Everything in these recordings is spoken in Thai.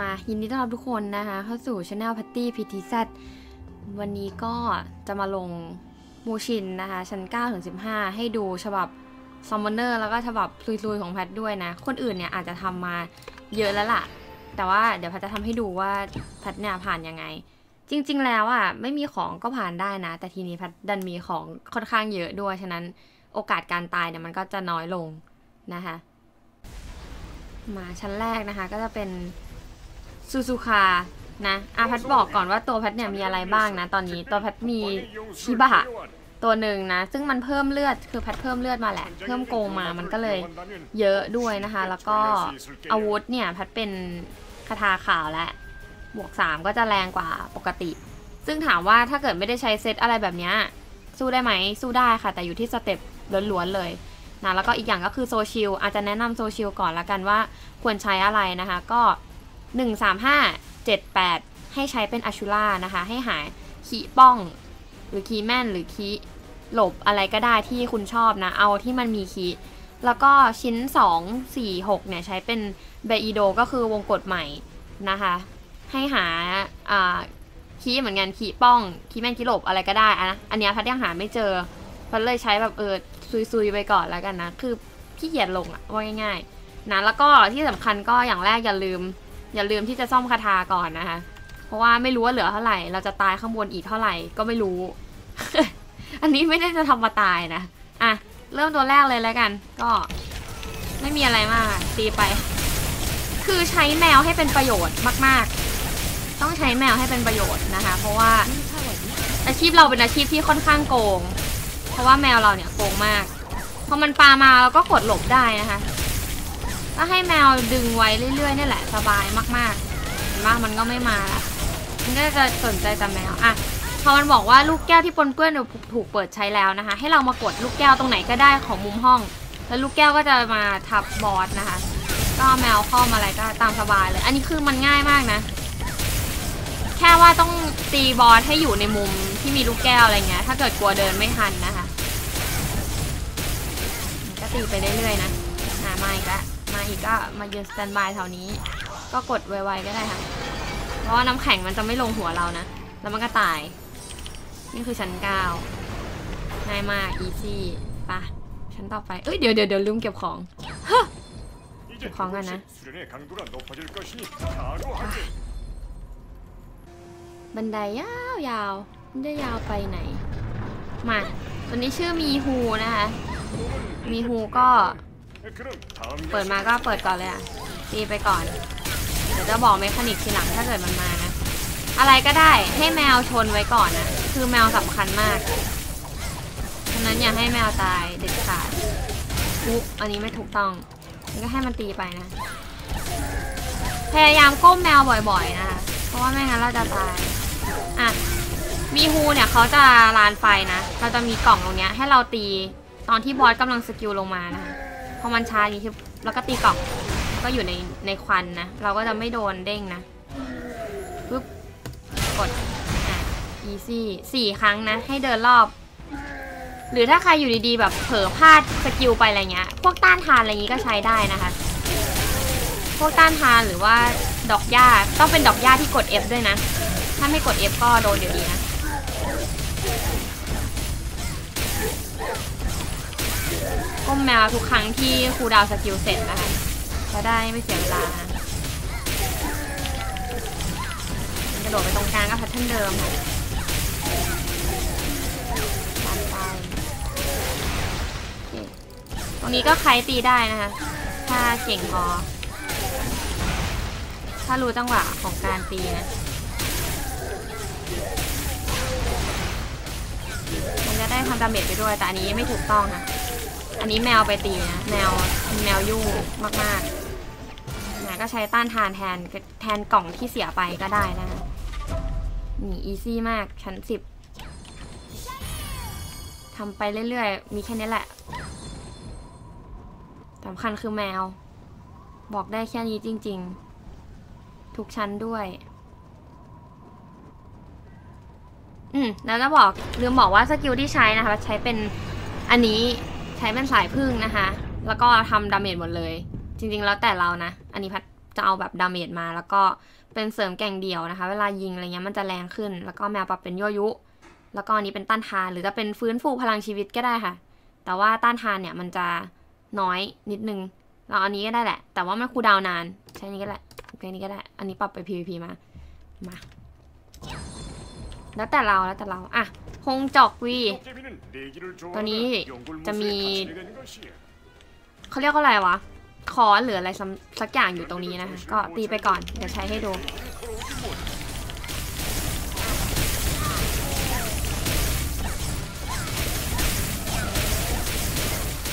มายินดีต้อนรับทุกคนนะคะ เข้าสู่ช anel พัตตี้พีทีซวันนี้ก็จะมาลงมูชินนะคะ ชั้น9ถึง15 ให้ดูฉบับซอมมอนเนอร์แล้วก็ฉบับลุยๆ ของแพทด้วยนะ คนอื่นเนี่ยอาจจะทำมาเยอะแล้วล่ะ แต่ว่าเดี๋ยวแพทจะทำให้ดูว่าแพทเนี่ยผ่านยังไง จริง ๆ แล้วอะไม่มีของก็ผ่านได้นะ แต่ทีนี้แพทดันมีของค่อนข้างเยอะด้วย ฉะนั้นโอกาสการตายเนี่ยมันก็จะน้อยลงนะคะ มาชั้นแรกนะคะก็จะเป็น ซูซูคานะอาพัดบอกก่อนว่าตัวแพทเนี่ยมีอะไรบ้างนะ ตอนนี้ตัวแพทมีชิบะตัวหนึ่งนะ ซึ่งมันเพิ่มเลือดคือแพทเพิ่มเลือดมาแหละ เพิ่มโกงมามันก็เลยเยอะด้วยนะคะ แล้วก็อาวุธเนี่ยแพทเป็นคาถาขาวและบวก 3 ก็จะแรงกว่าปกติ ซึ่งถามว่าถ้าเกิดไม่ได้ใช้เซตอะไรแบบเนี้ยสู้ได้ไหมสู้ได้ค่ะ แต่อยู่ที่สเต็ปล้วนๆเลยนะแล้วก็อีกอย่างก็คือโซชิลอาจจะแนะนำโซชิลก่อนละกันว่าควรใช้อะไรนะคะ ก็ 1 3 5 7 8 ให้ใช้เป็นอชูล่านะคะ ให้หาคีป้อง หรือคีแม่นหรือคีหลบอะไรก็ได้ที่คุณชอบนะ เอาที่มันมีคีแล้วก็ชิ้น 2 4 6 เนี่ย ใช้เป็นเบอีโดก็คือวงกดใหม่นะคะ ให้หาคีเหมือนกันคีป้องคีแม่นคีหลบอะไรก็ได้อะอันนี้พัดยังหาไม่เจอพัดเลยใช้แบบเออซุยๆไปก่อนแล้วกันนะ คือพี่เกียจลงอะว่าง่ายๆนะแล้วก็ที่สำคัญก็อย่างแรกอย่าลืม อย่าลืมที่จะซ่อมคาถาก่อนนะคะ เพราะว่าไม่รู้ว่าเหลือเท่าไหร่ เราจะตายข้างบนอีกเท่าไหร่ก็ไม่รู้ อันนี้ไม่ได้จะทำมาตายนะ อะ เริ่มตัวแรกเลยแล้วกัน ก็ไม่มีอะไรมาก ตีไป คือใช้แมวให้เป็นประโยชน์มาก ๆ ต้องใช้แมวให้เป็นประโยชน์นะคะ เพราะว่าอาชีพเราเป็นอาชีพที่ค่อนข้างโกง เพราะว่าแมวเราเนี่ยโกงมาก พอมันปามาเราก็กดหลบได้นะคะ ก็ให้แมวดึงไว้เรื่อยๆนี่แหละสบายมากๆเห็นว่ามันก็ไม่มาละมันก็จะสนใจแต่แมวอะพอมันบอกว่าลูกแก้วที่ปนเปื้อนถูกเปิดใช้แล้วนะคะ ให้เรามากดลูกแก้วตรงไหนก็ได้ของมุมห้อง แล้วลูกแก้วก็จะมาทับบอสนะคะ ก็แมวข้อมอะไรก็ตามสบายเลย อันนี้คือมันง่ายมากนะ แค่ว่าต้องตีบอสให้อยู่ในมุมที่มีลูกแก้วอะไรเงี้ยถ้าเกิดกลัวเดินไม่ทันนะคะก็ตีไปเรื่อยๆนะอ่ามาอีกแล้ว มาอีกก็มายืนสแตนบายแถวนี้ ก็กดไวๆก็ได้ค่ะ เพราะว่าน้ำแข็งมันจะไม่ลงหัวเรานะ แล้วมันก็ตาย นี่คือชั้นเก้าง่ายมากอีซี่ปะชั้นต่อไป เอ้ยเดี๋ยวเดี๋ยวเดี๋ยวลืมเก็บของเก็บของกันนะ บันไดยาวยาวมันจะยาวไปไหน มา ตัวนี้ชื่อมีฮูนะคะ มีฮูก็ เปิดมาก็เปิดก่อนเลยอะตีไปก่อน เดี๋ยวจะบอกเมคานิกทีหลังถ้าเกิดมันมานะ อะไรก็ได้ให้แมวชนไว้ก่อนนะ คือแมวสำคัญมากฉะนั้นอย่าให้แมวตายเด็ดขาดอุ๊อันนี้ไม่ถูกต้องก็ให้มันตีไปนะ พยายามก้มแมวบ่อยๆนะคะ เพราะว่าไม่งั้นเราจะตาย อะมีฮูเนี่ยเขาจะลานไฟนะ เราจะมีกล่องตรงเนี้ยให้เราตีตอนที่บอสกำลังสกิลลงมานะคะ อมันชาอย่างนี้คือแล้วก็ตีกล่องก็อยู่ในในควันนะ เราก็จะไม่โดนเด้งนะปึ๊บกดอะ easy สี่ครั้งนะ ให้เดินรอบ หรือถ้าใครอยู่ดีๆ แบบเผลอพลาดสกิลไปอะไรเงี้ย พวกต้านทานอะไรอย่างงี้ก็ใช้ได้นะคะ พวกต้านทานหรือว่าดอกหญ้าต้องเป็นดอกหญ้าที่กด F ด้วยนะ ถ้าไม่กด F ก็โดนอยู่ดีนะ ก้มแมวทุกครั้งที่ครูดาวสกิลเสร็จนะคะจะได้ไม่เสียเวลานะกระโดดไปตรงกลางก็แพทเทิร์นเดิมค่ะตามไปตรงนี้ก็ใครตีได้นะคะ ถ้าเก่งพอ ถ้ารู้จังหวะของการตีนะมันจะได้ทำดาเมจไปด้วย แต่อันนี้ไม่ถูกต้องค่ะ อันนี้แมวไปตีนะแมวแมวยุ่งมากๆนะก็ใช้ต้านทานแทนแทนกล่องที่เสียไปก็ได้นะคะนี่อีซี่มากชั้นสิบทำไปเรื่อยๆ มีแค่นี้แหละสำคัญคือแมว บอกได้แค่นี้จริงๆ ทุกชั้นด้วย อืม แล้วจะบอกลืมบอกว่าสกิลที่ใช้นะคะ ใช้เป็นอันนี้ ใช้เป็นสายพึ่งนะคะ แล้วก็ทำดาเมจหมดเลย จริงๆแล้วแต่เรานะ อันนี้พัดจะเอาแบบดาเมจมาแล้วก็เป็นเสริมแก่งเดียวนะคะ เวลายิงอะไรเงี้ยมันจะแรงขึ้น แล้วก็แมวปรับเป็นยั่วยุ แล้วก็อันนี้เป็นต้านทาน หรือจะเป็นฟื้นฟูพลังชีวิตก็ได้ค่ะ แต่ว่าต้านทานเนี่ยมันจะน้อยนิดนึงเราอันนี้ก็ได้แหละ แต่ว่ามันคูดาวนาน ใช้นี้ก็ได้โอเคนี้ก็ได้ อันนี้ปรับไป PVP มา มา แล้วแต่เราแล้วแต่เรา อะ คงจอกวีตัวนี้จะมี เขาเรียกว่าอะไรวะคอหรืออะไรสักอย่างอยู่ตรงนี้นะคะก็ตีไปก่อน เดี๋ยวใช้ให้ดู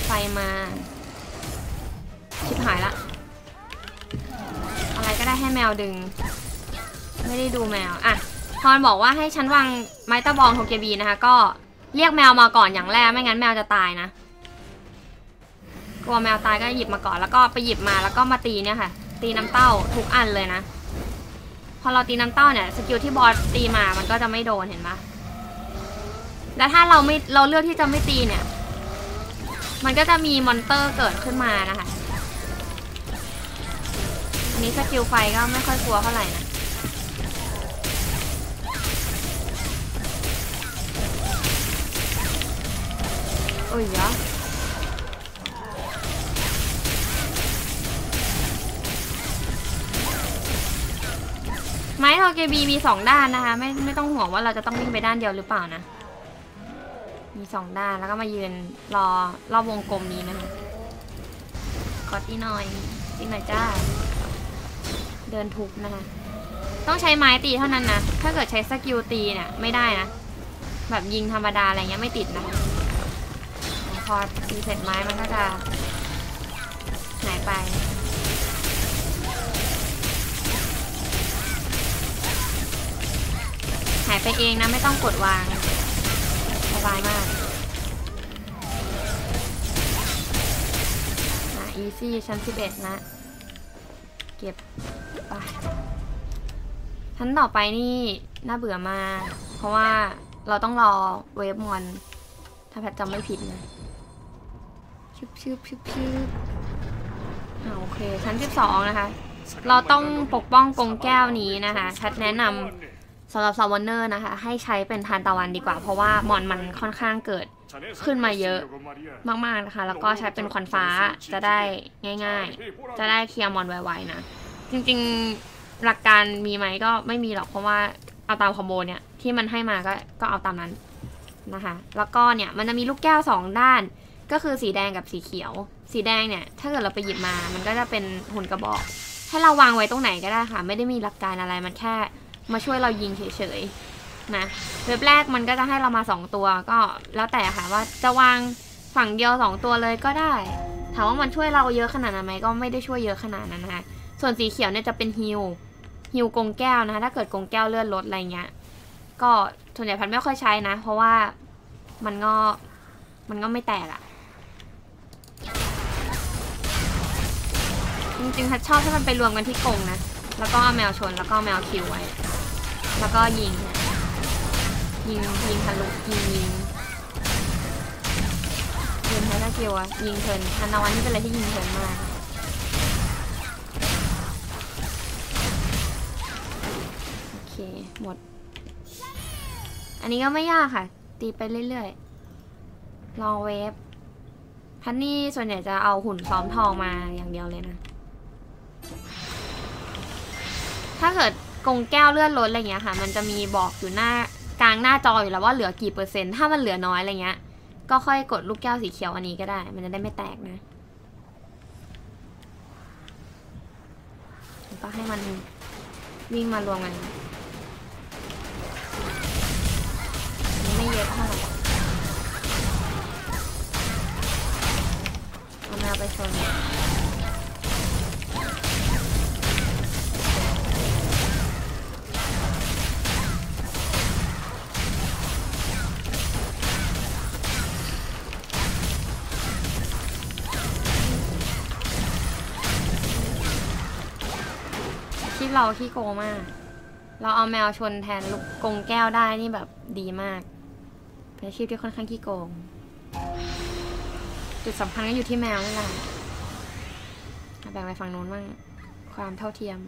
ไฟมา ชิบหายละ อะไรก็ได้ให้แมวดึง ไม่ได้ดูแมว อะ พรบอกว่าให้ฉันวางไม้ตะบองโทเกบีนะคะ ก็เรียกแมวมาก่อนอย่างแรกไม่งั้นแมวจะตายนะกลัวแมวตายก็หยิบมาก่อนแล้วก็ไปหยิบมาแล้วก็มาตีเนี่ยค่ะ ตีน้ำเต้าทุกอันเลยนะ พอเราตีน้ำเต้าเนี่ยสกิลที่บอสตีมามันก็จะไม่โดนเห็นปะแล้วถ้าเราไม่เราเลือกที่จะไม่ตีเนี่ย มันก็จะมีมอนเตอร์เกิดขึ้นมานะคะอันนี้สกิลไฟก็ไม่ค่อยกลัวเท่าไหร่นะ โอ้ยเดี๋ยวไม้โทเกบีมีสองด้านนะคะ ไม่ไม่ต้องห่วงว่าเราจะต้องวิ่งไปด้านเดียวหรือเปล่านะ มีสองด้านแล้วก็มายืนรอรอบวงกลมนี้นะคะกอดอีหน่อยอีหน่อยจ้า เดินทุบนะคะ ต้องใช้ไม้ตีเท่านั้นนะ ถ้าเกิดใช้สกิลตีเนี่ยไม่ได้นะ แบบยิงธรรมดาอะไรเงี้ยไม่ติดนะคะ พอตีเสร็จไม้มันก็จะหายไปหายไปเองนะไม่ต้องกดวางสบายมากอะ easy ชั้น 11 นะ เก็บไปชั้นต่อไปนี่น่าเบื่อมาก เพราะว่าเราต้องรอเวฟมอน ถ้าแพทจำไม่ผิดนะ ชึบชึบชึบชึบอ่าโอเค ชั้น12นะคะ เราต้องปกป้องกรงแก้วนี้นะคะแพทแนะนำสำหรับซาวเนอร์นะคะ ให้ใช้เป็นทานตะวันดีกว่า เพราะว่ามอนมันค่อนข้างเกิดขึ้นมาเยอะมากๆนะคะ แล้วก็ใช้เป็นควันฟ้าจะได้ง่าย ๆ จะได้เคลียร์มอนไวๆนะ จริงๆหลักการมีไหมก็ไม่มีหรอกเพราะว่าเอาตามคอมโบเนี่ยที่มันให้มาก็ก็เอาตามนั้นนะคะ แล้วก็เนี่ยมันจะมีลูกแก้วสองด้าน ก็คือสีแดงกับสีเขียว สีแดงเนี่ย ถ้าเกิดเราไปหยิบมา มันก็จะเป็นหุ่นกระบอก ให้เราวางไว้ตรงไหนก็ได้ค่ะ ไม่ได้มีหลักการอะไร มันแค่มาช่วยเรายิงเฉยๆ นะ เว็บแรกมันก็จะให้เรามา 2 ตัวก็แล้วแต่ค่ะว่าจะวางฝั่งเดียว 2 ตัวเลยก็ได้ ถามว่ามันช่วยเราเยอะขนาดนั้นไหมก็ไม่ได้ช่วยเยอะขนาดนั้นนะคะส่วนสีเขียวเนี่ยจะเป็นฮิวฮิวกงแก้วนะคะถ้าเกิดกงแก้วเลื่อนลดอะไรเงี้ย ก็ส่วนใหญ่พันไม่ค่อยใช้นะ เพราะว่ามันก็มันก็ไม่แตกอะ จริงๆพัดชอบถ้มันไปรวมกันที่กรงนะ แล้วก็เอาแมวชนแล้วก็แมวคิวไว้ แล้วก็ยิง ยิงยิงทะลุยิงยิงยิงไฮสกิลอะยิงเทิร์นทันตะวันนี่เป็นอะไรที่ยิงเทิร์นมากโอเคหมด อันนี้ก็ไม่ยากค่ะ ตีไปเรื่อยๆลอเวฟพันนี่ส่วนใหญ่จะเอาหุ่นซ้อมทองมาอย่างเดียวเลยนะ ถ้าเกิดกงแก้วเลื่อนลดอะไรเงี้ยค่ะ มันจะมีบอกอยู่หน้ากลางหน้าจออยู่แล้วว่าเหลือกี่เปอร์เซ็นต์ถ้ามันเหลือน้อยอะไรเงี้ย ก็ค่อยกดลูกแก้วสีเขียวอันนี้ก็ได้ มันจะได้ไม่แตกนะก็ให้มันวิ่งมารวมกันไม่เยอะเท่าไหร่เอาแมวไปชน เราขี้โกงมาก เราเอาแมวชนแทนลูกกรงแก้วได้นี่แบบดีมาก เป็นอาชีพที่ค่อนข้างขี้โกง จุดสำคัญก็อยู่ที่แมวนี่แหละแบ่งไปฝั่งโน้นบ้างความเท่าเทียม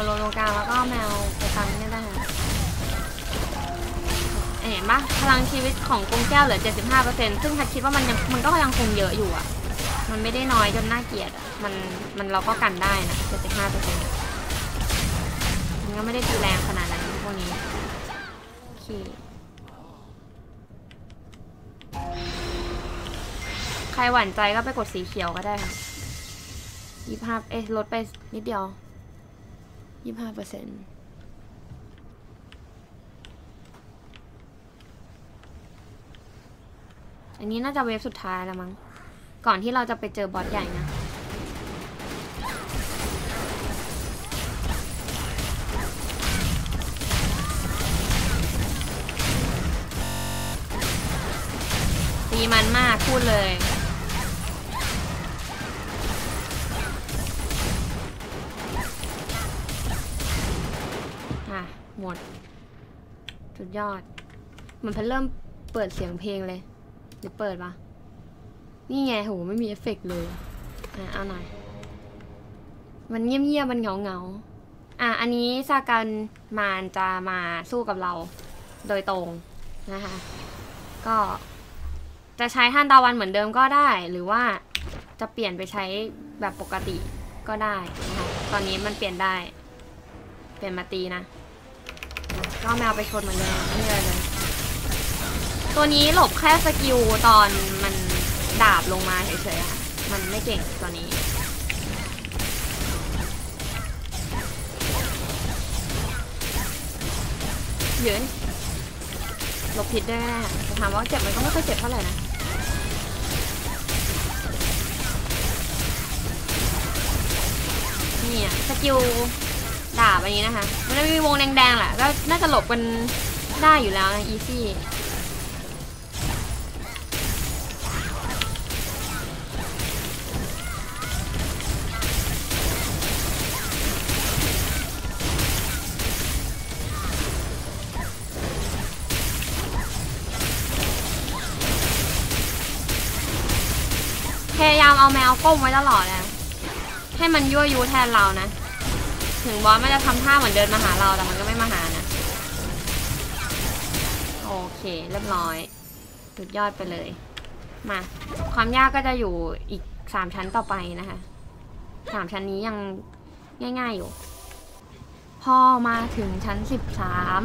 มาลงตรงกลางแล้วก็แมวไปตังเนี่ยได้ค่ะเห็นปะพลังชีวิตของกงแก้วเหลือ 75%ซึ่งทัดคิดว่ามันยังมันก็ยังคงเยอะอยู่อะ มันไม่ได้น้อยจนน่าเกลียดอะมันมันเราก็กันได้นะ 75เปอร์เซ็นต์มันก็ไม่ได้ตีแรงขนาดนั้นพวกนี้โอเคใครหวั่นใจก็ไปกดสีเขียวก็ได้ค่ะยี่ห้าเอ๊ะลดไปนิดเดียว ยี่ห้าเปอร์เซ็นต์อันนี้น่าจะเวฟสุดท้ายแล้วมั้ง ก่อนที่เราจะไปเจอบอสใหญ่นะตีมันมากพูดเลย หมด สุดยอด มันเพิ่งเริ่มเปิดเสียงเพลงเลย หรือเปิดปะนี่ไงโหไม่มีเอฟเฟกต์เลย อะเอาหน่อย มันเงียบๆมันเหงาๆอะอันนี้ซากันมานจะมาสู้กับเรา โดยตรงนะคะ ก็จะใช้ท่านตาวันเหมือนเดิมก็ได้ หรือว่าจะเปลี่ยนไปใช้แบบปกติก็ได้นะคะ ตอนนี้มันเปลี่ยนได้ เปลี่ยนมาตีนะ ก็แมวไปชนมือนเดิมไม่มีอะไรเลย ตัวนี้หลบแค่สกิลตอนมันดาบลงมาเฉยๆค่ะ มันไม่เก่งตัวนี้ยืนหลบผิดได้ไหมแต่ถามว่าเจ็บมันก็ไม่ค่อยเจ็บเท่าไหร่นะนี่อะสกิล ดาบอันนี้นะคะ มันจะมีวงแดงๆแหละก็น่าจะหลบกันได้อยู่แล้วนะอีซี่พยายามเอาแมวก้มไว้ตลอดนะ ให้มันยั่วยุแทนเรานะ ถึงบอสมันจะทำท่าเหมือนเดินมาหาเราแต่มันก็ไม่มาหานะ โอเคเรียบร้อย สุดยอดไปเลย มา ความยากก็จะอยู่อีกสามชั้นต่อไปนะคะสามชั้นนี้ยังง่าย ๆอยู่ พอมาถึงชั้นสิบสาม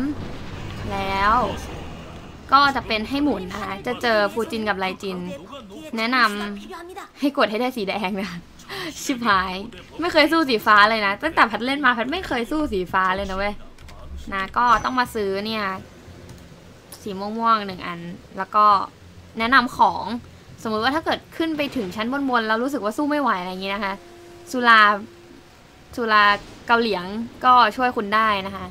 แล้วก็จะเป็นให้หมุนนะคะ จะเจอฟูจินกับไลจิน แนะนำให้กดให้ได้สีแดงนะ ชิบหาย ไม่เคยสู้สีฟ้าเลยนะ ตั้งแต่พัดเล่นมาพัดไม่เคยสู้สีฟ้าเลยนะเว้ยนะก็ต้องมาซื้อเนี่ย สีม่วงๆหนึ่งอัน แล้วก็แนะนำของสมมุติว่าถ้าเกิดขึ้นไปถึงชั้นบนๆแล้วรู้สึกว่าสู้ไม่ไหวอะไรอย่างนี้นะคะสุราสุราเกาเหลียงก็ช่วยคุณได้นะคะ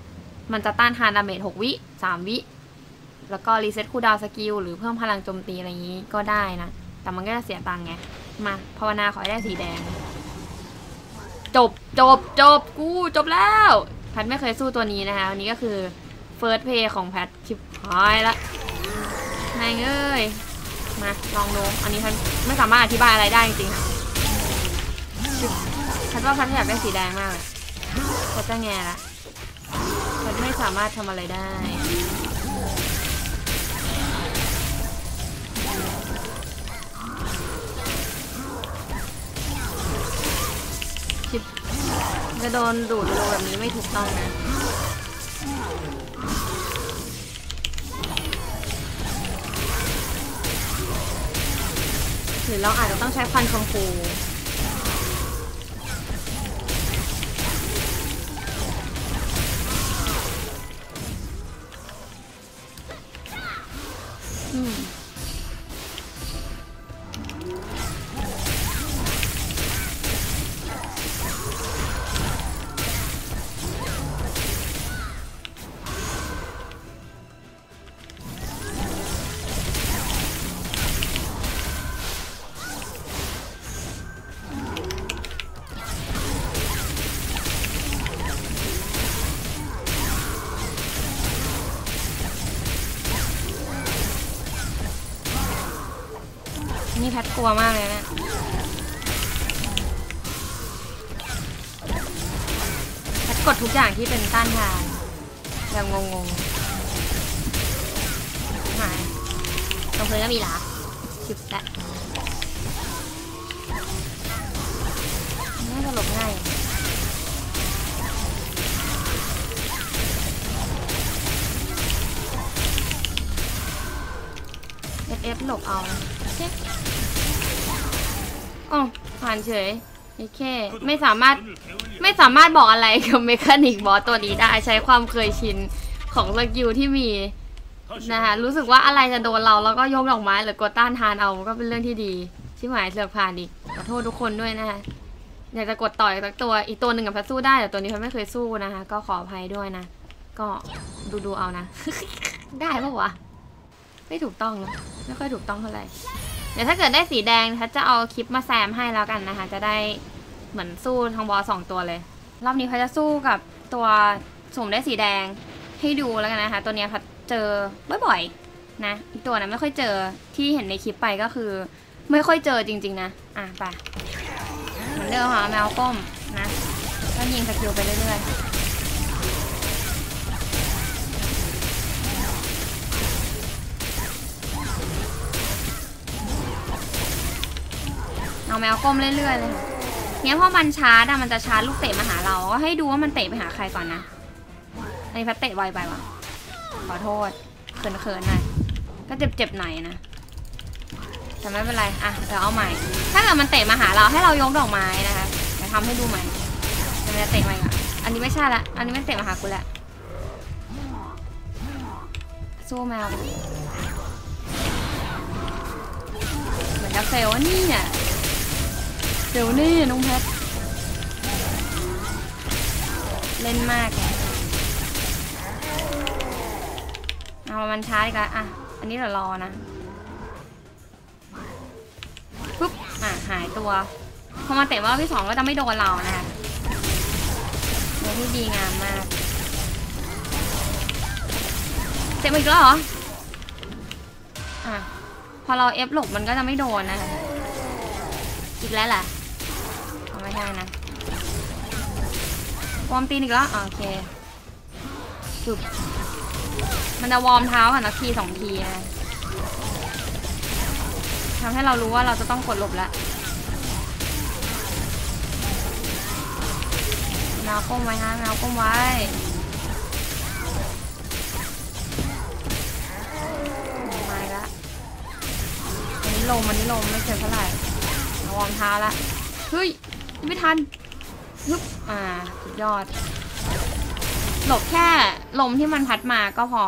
มันจะต้านทานดาเมจ6วิ3 วิ แล้วก็รีเซ็ตคูลดาวสกิลหรือเพิ่มพลังโจมตีอะไรอย่างนี้ก็ได้นะ แต่มันก็จะเสียตังค์ไง มาภาวนาขอให้ได้สีแดง จบจบจบกูจบแล้ว แพทไม่เคยสู้ตัวนี้นะคะอันนี้ก็คือเฟิร์สเพย์ของแพทชิบหายละนายเอ้ยมาลองดูอันนี้แพทไม่สามารถอธิบายอะไรได้จริงๆค่ะแพทว่าแพทอยากได้สีแดงมากเลยแพทจะแง่ละแพทไม่สามารถทำอะไรได้ จะโดนดูดโลแบบนี้ไม่ถูกต้องนะหรือเราอาจจะต้องใช้ฟันชมพู กลัวมากเลยเนะแพทกดทุกอย่างที่เป็นต้านทานแบบงงๆหายตรงพื้นก็มีหลา เอฟเอฟหลบเอานะเช็คอ๋อผ่านเฉยโอเคไม่สามารถไม่สามารถบอกอะไรกับเมคานิกบอสตัวนี้ได้ใช้ความเคยชินของสกิลที่มีนะคะรู้สึกว่าอะไรจะโดนเราแล้วก็ยกดอกไม้หรือกดต้านทานเอาก็เป็นเรื่องที่ดี ชิบหายเสือกผ่านดิขอโทษทุกคนด้วยนะคะอยากจะกดต่อยสักตัวอีกตัวหนึ่งกับพัสู้ได้แต่ตัวนี้พัดไม่เคยสู้นะคะ ก็ขออภัยด้วยนะ ก็ดูดูๆเอานะ ได้ปะวะ ไม่ถูกต้องนะไม่ค่อยถูกต้องเท่าไหร่เดี๋ยวถ้าเกิดได้สีแดงพัดจะเอาคลิปมาแซมให้แล้วกันนะคะ จะได้เหมือนสู้ทางบอสสองตัวเลย รอบนี้พัดจะสู้กับตัวสุ่มได้สีแดงให้ดูแล้วกันนะคะ ตัวเนี้ยพัดเจอบ่อยๆนะอีกตัวนะไม่ค่อยเจอที่เห็นในคลิปไปก็คือ ไม่ค่อยเจอจริง ๆ นะ อะไปเหมือนเดิมค่ะแมวก้มนะก็ยิงสกิลไปเรื่อยๆ เอาแมวก้มเรื่อยๆเลยค่ะเนี่ยพอมันชาร์จอะมันจะชาร์จลูกเตะมาหาเราก็ให้ดูว่ามันเตะไปหาใครก่อนนะอันนี้พัดเตะไวไปวะขอโทษเขินๆหน่อยก็เจ็บๆหน่อยนะแต่ไม่เป็นไรอะเดี๋ยวเอาใหม่ ถ้าเกิดมันเตะมาหาเราให้เรายกดอกไม้นะคะเดี๋ยวทำให้ดูใหม่เดี๋ยวมันจะเตะมาอีกอะอันนี้ไม่ใช่ละอันนี้มันเตะมาหากูละสู้แมวเหมือนจะเฟลว่านี่เนี่ย เดี๋ยวนี่น้องแพทเล่นมากเอามันช้าดีกว่าอะ อันนี้เดี๋ยวรอนะปุ๊บอะหายตัวพอมาเตะว่าพี่สองก็จะไม่โดนเรานะคะเนื้อที่ดีงามมากเตะมาอีกแล้วเหรออะพอเราเอฟหลบมันก็จะไม่โดนนะคะอีกแล้วแหละ ใช่นะวอร์มตีนอีกแล้วโอเคจุบมันจะวอร์มเท้าอะนะทีสองทีนะทำให้เรารู้ว่าเราจะต้องกดหลบแล้วแมวก้มไว้ฮะแมวก้มไว้มาละอันนี้ลมอันนี้ลมไม่เจ็บเท่าไหร่วอร์มเท้าละเฮ้ย ไม่ทันฮึบอ่าสุดยอด หลบแค่ลมที่มันพัดมาก็พอ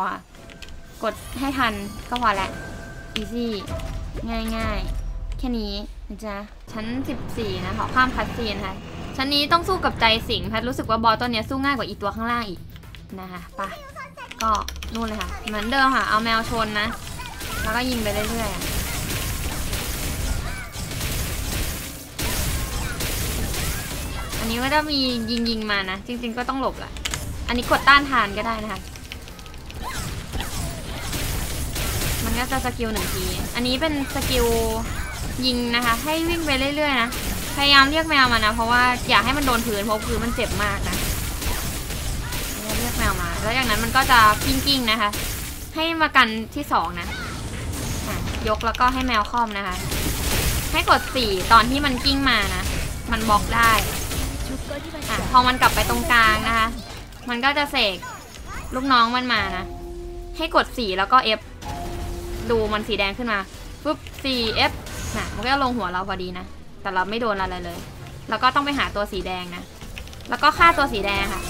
กดให้ทันก็พอละอีซี่ง่ายง่ายแค่นี้นะจ๊ะชั้น 14 นะขอข้ามคัดซีนค่ะชั้นนี้ต้องสู้กับใจสิงแพทรู้สึกว่าบอสตัวเนี้ยสู้ง่ายกว่าอีตัวข้างล่างอีกนะคะปะก็นู่นเลยค่ะ เหมือนเดิมค่ะ เอาแมวชนนะ แล้วก็ยิงไปเรื่อยๆ อันนี้ก็จะมียิงยิงมานะ จริง ๆ ก็ต้องหลบแหละอันนี้กดต้านทานก็ได้นะคะ มันก็จะสกิลหนึ่งที อันนี้เป็นสกิลยิงนะคะ ให้วิ่งไปเรื่อยๆนะ พยายามเรียกแมวมานะ เพราะว่าอยากให้มันโดนพื้นเพราะพื้นมันเจ็บมากนะ เรียกแมวมา แล้วอย่างนั้นมันก็จะกิ้งๆนะคะ ให้มากันที่สองนะอะยกแล้วก็ให้แมวคล่อมนะคะ ให้กดสี่ตอนที่มันกิ้งมานะ มันบล็อกได้ อะพอมันกลับไปตรงกลางนะคะ มันก็จะเสกลูกน้องมันมานะ ให้กดสีแล้วก็ F ดูมันสีแดงขึ้นมาปุ๊บ4 F น่ะมันก็จะลงหัวเราพอดีนะ แต่เราไม่โดนอะไรเลย แล้วก็ต้องไปหาตัวสีแดงนะ แล้วก็ฆ่าตัวสีแดงค่ะ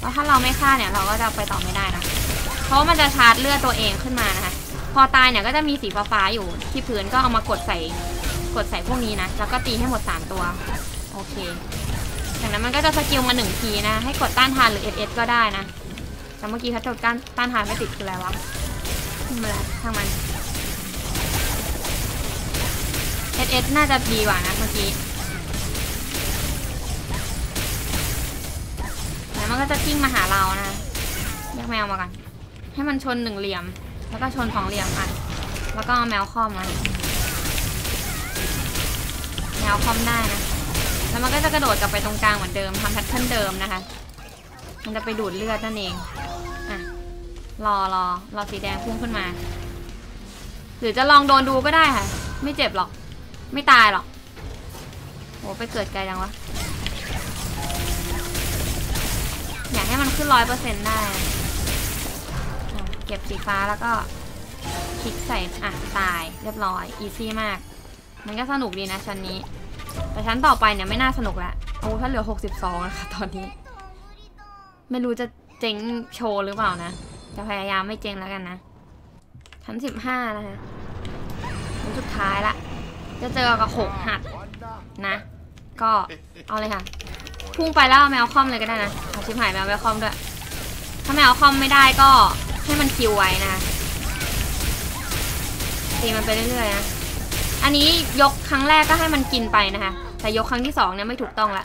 แล้วถ้าเราไม่ฆ่าเนี่ยเราก็จะไปต่อไม่ได้นะ เพราะมันจะชาร์จเลือดตัวเองขึ้นมานะคะ พอตายเนี่ยก็จะมีสีฟ้าๆอยู่ที่พื้นก็เอามากดใส่กดใส่พวกนี้นะ แล้วก็ตีให้หมด 3 ตัว เคจากนั้นมันก็จะสกิลมาหนึ่งทีนะ ให้กดต้านทานหรือ SS ก็ได้นะแต่เมื่อกี้ถ้าจดต้านต้านทานไม่ติดคืออะไรวะขึ้นมาแล้วทางมัน SS น่าจะดีกว่านะเมื่อกี้แล้วมันก็จะกิ้งมาหาเรานะเรียกแมวมากัน ให้มันชนหนึ่งเหลี่ยม แล้วก็ชนสองเหลี่ยมอะแล้วก็เอาแมวคอมมาแมวคอมได้นะ แล้วมันก็จะกระโดดกลับไปตรงกลางเหมือนเดิมทำแพทเทิร์นเดิมนะคะ มันจะไปดูดเลือดนั่นเองอะรอรอรอสีแดงพุ่งขึ้นมา หรือจะลองโดนดูก็ได้ค่ะ ไม่เจ็บหรอก ไม่ตายหรอกโหไปเกิดไกลจังวะ อยากให้มันขึ้นร้อยเปอร์เซ็นต์ได้ เก็บสีฟ้าแล้วก็คลิกใส่ อะ ตายเรียบร้อย อีซี่มาก มันก็สนุกดีนะชั้นนี้ แต่ชั้นต่อไปเนี่ยไม่น่าสนุกละโอ้ถ้าเหลือ 62นะคะตอนนี้ ไม่รู้จะเจ๊งโชว์หรือเปล่านะ จะพยายามไม่เจ๊งแล้วกันนะ ชั้น 15 นะคะชั้นสุดท้ายละ จะเจอกับหกหัดนะ ก็เอาเลยค่ะ พุ่งไปแล้วเอาแมวคอมเลยก็ได้นะเอาชิบหายแมวแมวคอมด้วย ถ้าแมวคอมไม่ได้ก็ให้มันคิวไว้นะตีมันไปเรื่อยๆนะ อันนี้ยกครั้งแรกก็ให้มันกินไปนะคะ แต่ยกครั้งที่สองเนี่ยไม่ถูกต้องละ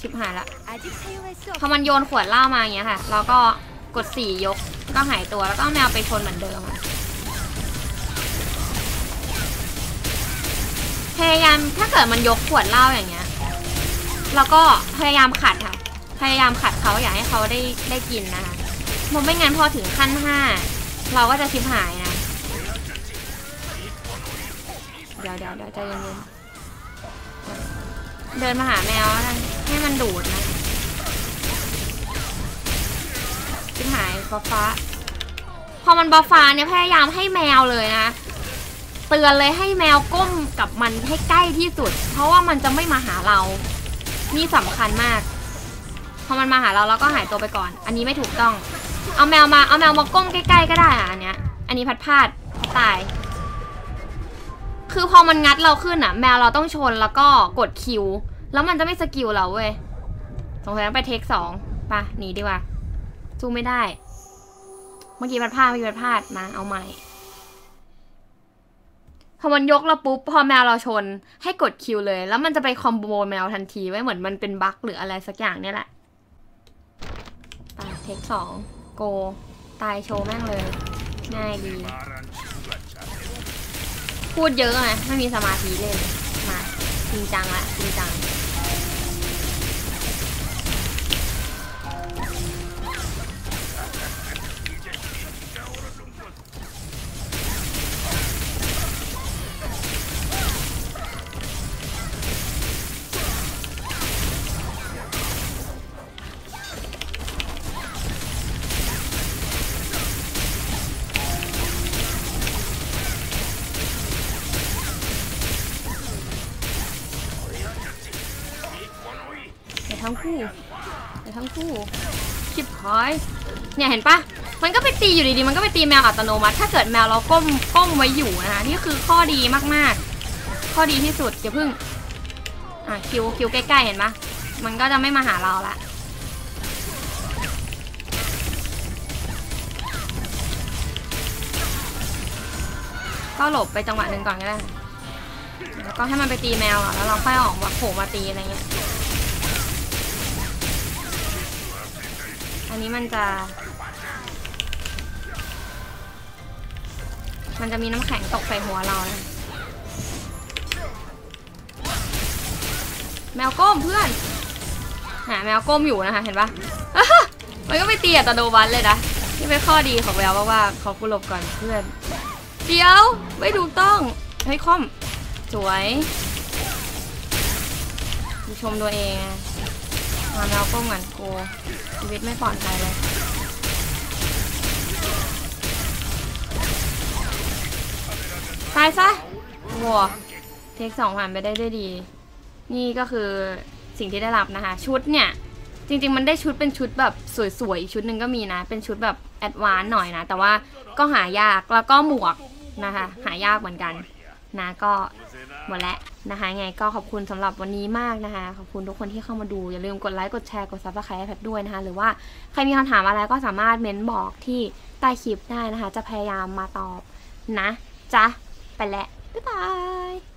ชิบหายละ พอมันโยนขวดเหล้ามาอย่างเงี้ยค่ะ เราก็กดสี่ยก ก็หายตัว แล้วก็แมวไปชนเหมือนเดิมพยายามถ้าเกิดมันยกขวดเหล้าอย่างเงี้ยเราก็พยายามขัดค่ะ พยายามขัดเขาอยากให้เขาได้ได้กินนะคะมันไม่งั้นพอถึงขั้นห้าเราก็จะชิบหายนะ ดี๋ยวเดี๋ยวเดี๋ยวใจเย็นๆเดินมาหาแมวแล้วกันให้มันดูดนะชิบหายฟ้าฟ้า พอมันบาฟ้าเนี่ยพยายามให้แมวเลยนะ เตือนเลยให้แมวก้มกับมันให้ใกล้ที่สุด เพราะว่ามันจะไม่มาหาเรา นี่สำคัญมาก พอมันมาหาเราเราก็หายตัวไปก่อน อันนี้ไม่ถูกต้อง เอาแมวมา เอาแมวมาก้มใกล้ๆก็ได้อะอันเนี้ย อันนี้พัดพลาดตาย คือพอมันงัดเราขึ้นอะแมวเราต้องชนแล้วก็กดคิว แล้วมันจะไม่สกิลเราเว้ยสงสัยต้องไปเทคสองปะหนีดีกว่าสู้ไม่ได้ เมื่อกี้พัดพลาดเมื่อกี้พัดพลาดมาเอาใหม่พอมันยกเราปุ๊บพอแมวเราชน ให้กดคิวเลย แล้วมันจะไปคอมโบแมวทันทีไว้เหมือนมันเป็นบั๊กหรืออะไรสักอย่างเนี่ยแหละไปเทคสองโก ตายโชว์แม่งเลย ง่ายดี พูดเยอะไงไม่มีสมาธิเลยมาจริงจังละจริงจัง เนี่ยเห็นปะมันก็ไปตีอยู่ดีๆ มันก็ไปตีแมวอัตโนมัติ ถ้าเกิดแมวเราก้มก้มไว้อยู่นะคะนี่คือข้อดีมากๆ ข้อดีที่สุดอย่าเพิ่งอะคิวคิวใกล้ๆเห็นปะมันก็จะไม่มาหาเราละก็หลบไปจังหวะหนึ่งก่อนก็ได้แล้วก็ให้มันไปตีแมวอะแล้วเราค่อยออกมาโผล่มาตีอะไรเงี้ย อันนี้มันจะ มันจะมีน้ำแข็งตกใส่หัวเรานะแมวก้มเพื่อนหาแมวก้มอยู่นะคะ เห็นปะมันก็ไปตีอัตโนมัติเลยนะนี่เป็นข้อดีของแมวมากๆขอกูหลบก่อนเพื่อน เดี๋ยว ไม่ถูกต้องเฮ้ยคอม สวยดูชมตัวเองมาแมวก้มก่อนกูชีวิตไม่ปลอดภัยเลย ตายซะวัวเทคสองผ่านไปได้ด้วยดี นี่ก็คือสิ่งที่ได้รับนะคะ ชุดเนี่ย จริง ๆ มันได้ชุดเป็นชุดแบบสวยๆอีกชุดหนึ่งก็มีนะ เป็นชุดแบบแอดวานซ์หน่อยนะ แต่ว่าก็หายากแล้วก็หมวกนะคะ หายากเหมือนกันนะก็หมดแล้วนะคะไงก็ขอบคุณสำหรับวันนี้มากนะคะ ขอบคุณทุกคนที่เข้ามาดู อย่าลืมกดไลค์กดแชร์กดซับสไครต์ให้แพทด้วยนะคะ หรือว่าใครมีคำถามอะไรก็สามารถเม้นบอกที่ใต้คลิปได้นะคะ จะพยายามมาตอบนะจ๊ะ ไปแล้วบ๊ายบาย